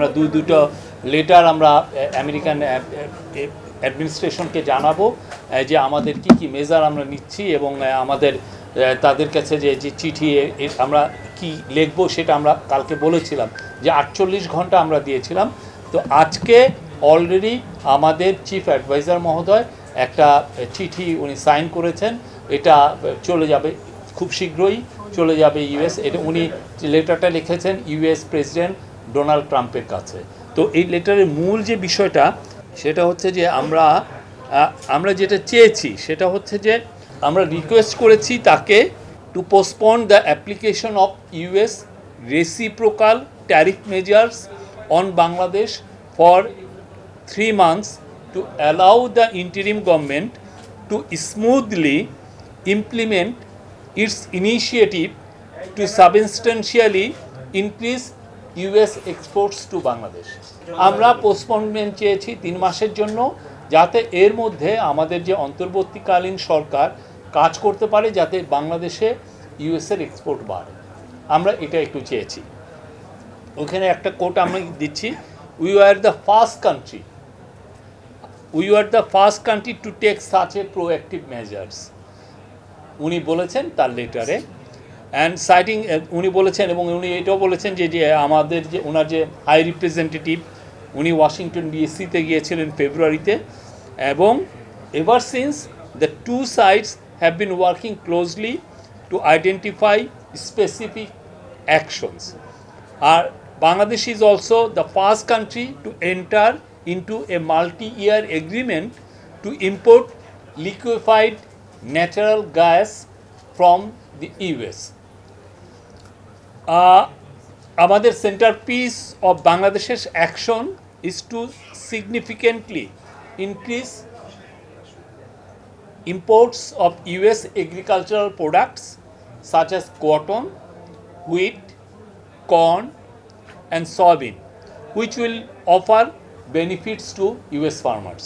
আমরা দুই দুটো লেটার আমরা আমেরিকান অ্যাডমিনিস্ট্রেশনকে জানাব যে আমাদের কি কি মেজার আমরা নিচ্ছি এবং আমাদের তাদের কাছে যে যে চিঠি আমরা কি লিখব সেটা আমরা কালকে বলেছিলাম। যে আটচল্লিশ ঘণ্টা আমরা দিয়েছিলাম। তো আজকে অলরেডি আমাদের চিফ অ্যাডভাইজার মহোদয় একটা চিঠি উনি সাইন করেছেন। এটা চলে যাবে খুব শীঘ্রই, চলে যাবে ইউএস এটা উনি লেটারটা লিখেছেন ইউএস প্রেসিডেন্ট ডোনাল্ড ট্রাম্পের কাছে। তো এই লেটারের মূল যে বিষয়টা, সেটা হচ্ছে যে আমরা আমরা যেটা চেয়েছি, সেটা হচ্ছে যে আমরা রিকোয়েস্ট করেছি তাকে to postpone the application of US reciprocal tariff measures on Bangladesh for three months to allow the interim government to smoothly implement its initiative to substantially increase US exports to Bangladesh আমরা postponement চেয়েছি তিন মাসের জন্য, যাতে এর মধ্যে আমাদের যে অন্তর্বর্তীকালীন সরকার কাজ করতে পারে, যাতে বাংলাদেশে ইউএসের এক্সপোর্ট বাড়ে। আমরা এটা একটু চেয়েছি। ওখানে একটা কোট আমরা দিচ্ছি we are the first country we are the first country to take such a proactive measures উনি বলেছেন তার লেটারে অ্যান্ড সাইটিং উনি বলেছেন এবং উনি এটাও বলেছেন যে যে আমাদের যে ওনার যে হাই রিপ্রেজেন্টেটিভ উনি ওয়াশিংটন ডিএসিতে গিয়েছিলেন ফেব্রুয়ারিতে এবং ever since the two sides have been working closely to identify specific actions R Bangladesh is also the first country to enter into a multi-year agreement to import liquefied natural gas from the US. আমাদের centre piece of বাংলাদেশের action is to significantly increase imports of US agricultural products such as cotton wheat corn and soybean which will offer benefits to US farmers